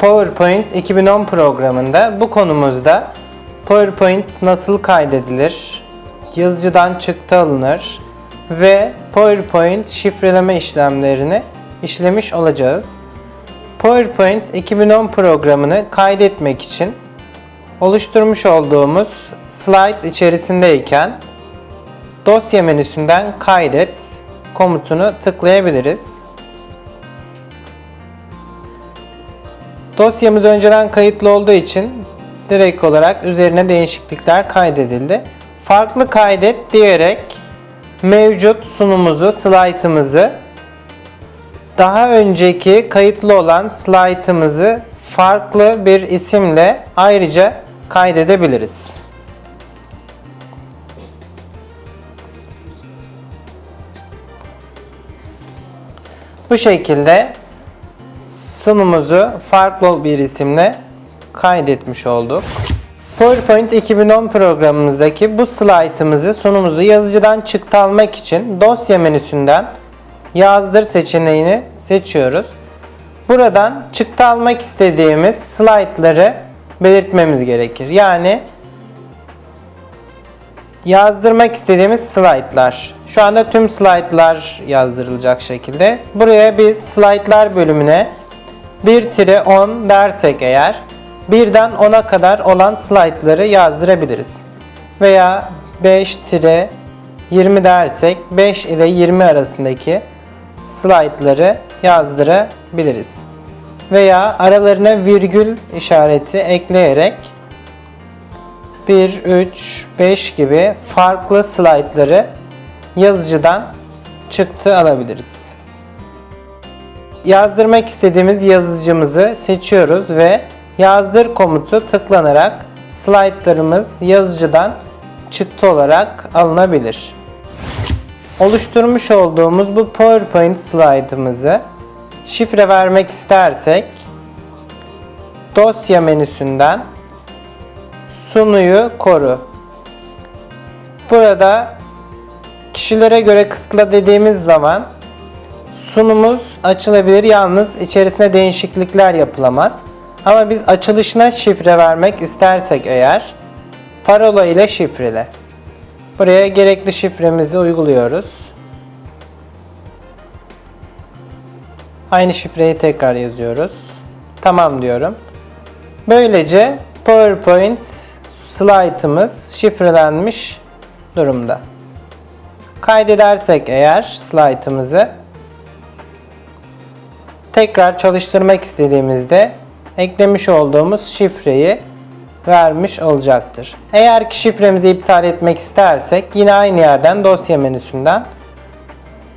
PowerPoint 2010 programında bu konumuzda PowerPoint nasıl kaydedilir, yazıcıdan çıktı alınır ve PowerPoint şifreleme işlemlerini işlemiş olacağız. PowerPoint 2010 programını kaydetmek için oluşturmuş olduğumuz slide içerisindeyken dosya menüsünden kaydet komutunu tıklayabiliriz. Dosyamız önceden kayıtlı olduğu için direkt olarak üzerine değişiklikler kaydedildi. Farklı kaydet diyerek mevcut sunumuzu, slaytımızı daha önceki kayıtlı olan slaytımızı farklı bir isimle ayrıca kaydedebiliriz. Bu şekilde sunumuzu farklı bir isimle kaydetmiş olduk. PowerPoint 2010 programımızdaki bu slaytımızı sunumuzu yazıcıdan çıktı almak için dosya menüsünden yazdır seçeneğini seçiyoruz. Buradan çıktı almak istediğimiz slaytları belirtmemiz gerekir. Yani yazdırmak istediğimiz slaytlar. Şu anda tüm slaytlar yazdırılacak şekilde. Buraya biz slaytlar bölümüne 1-10 dersek eğer birden 10'a kadar olan slaytları yazdırabiliriz. Veya 5-20 dersek 5 ile 20 arasındaki slaytları yazdırabiliriz. Veya aralarına virgül işareti ekleyerek 1, 3, 5 gibi farklı slaytları yazıcıdan çıktı alabiliriz. Yazdırmak istediğimiz yazıcımızı seçiyoruz ve yazdır komutu tıklanarak slaytlarımız yazıcıdan çıktı olarak alınabilir. Oluşturmuş olduğumuz bu PowerPoint slaytımızı şifre vermek istersek dosya menüsünden sunuyu koru. Burada kişilere göre kısıtla dediğimiz zaman sunumuz açılabilir yalnız içerisine değişiklikler yapılamaz. Ama biz açılışına şifre vermek istersek eğer parola ile şifrele. Buraya gerekli şifremizi uyguluyoruz. Aynı şifreyi tekrar yazıyoruz. Tamam diyorum. Böylece PowerPoint slaytımız şifrelenmiş durumda. Kaydedersek eğer slaytımızı tekrar çalıştırmak istediğimizde eklemiş olduğumuz şifreyi vermiş olacaktır. Eğer ki şifremizi iptal etmek istersek yine aynı yerden dosya menüsünden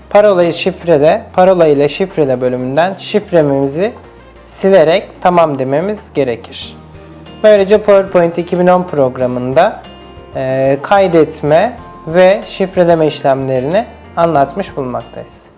parolayı şifrede, parola ile şifrele bölümünden şifremizi silerek tamam dememiz gerekir. Böylece PowerPoint 2010 programında e, kaydetme ve şifreleme işlemlerini anlatmış bulmaktayız.